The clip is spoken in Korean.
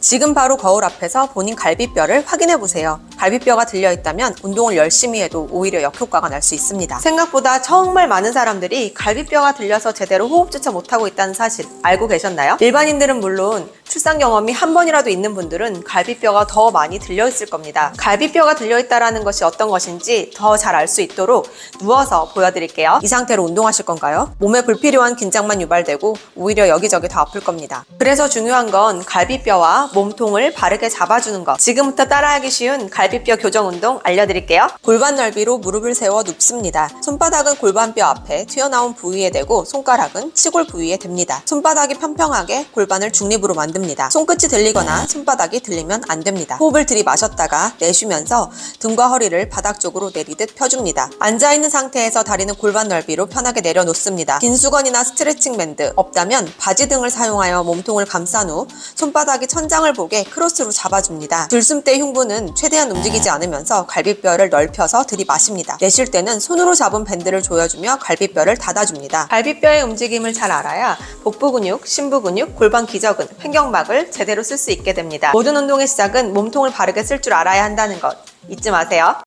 지금 바로 거울 앞에서 본인 갈비뼈를 확인해 보세요. 갈비뼈가 들려 있다면 운동을 열심히 해도 오히려 역효과가 날 수 있습니다. 생각보다 정말 많은 사람들이 갈비뼈가 들려서 제대로 호흡조차 못하고 있다는 사실 알고 계셨나요? 일반인들은 물론 출산 경험이 한 번이라도 있는 분들은 갈비뼈가 더 많이 들려 있을 겁니다. 갈비뼈가 들려 있다라는 것이 어떤 것인지 더 잘 알 수 있도록 누워서 보여드릴게요. 이 상태로 운동하실 건가요? 몸에 불필요한 긴장만 유발되고 오히려 여기저기 더 아플 겁니다. 그래서 중요한 건 갈비뼈와 몸통을 바르게 잡아주는 것. 지금부터 따라하기 쉬운 갈비뼈 교정 운동 알려드릴게요. 골반 넓이로 무릎을 세워 눕습니다. 손바닥은 골반뼈 앞에 튀어나온 부위에 대고 손가락은 치골 부위에 댑니다. 손바닥이 평평하게 골반을 중립으로 만듭니다. 손끝이 들리거나 손바닥이 들리면 안 됩니다. 호흡을 들이마셨다가 내쉬면서 등과 허리를 바닥 쪽으로 내리듯 펴줍니다. 앉아있는 상태에서 다리는 골반 넓이로 편하게 내려놓습니다. 긴 수건이나 스트레칭 밴드 없다면 바지 등을 사용하여 몸통을 감싼 후 손바닥이 천장을 보게 크로스로 잡아줍니다. 들숨 때 흉부는 최대한 움직이지 않으면서 갈비뼈를 넓혀서 들이마십니다. 내쉴 때는 손으로 잡은 밴드를 조여주며 갈비뼈를 닫아줍니다. 갈비뼈의 움직임을 잘 알아야 복부 근육, 심부 근육, 골반 기저근, 횡 격막을 제대로 쓸 수 있게 됩니다. 모든 운동의 시작은 몸통을 바르게 쓸 줄 알아야 한다는 것 잊지 마세요.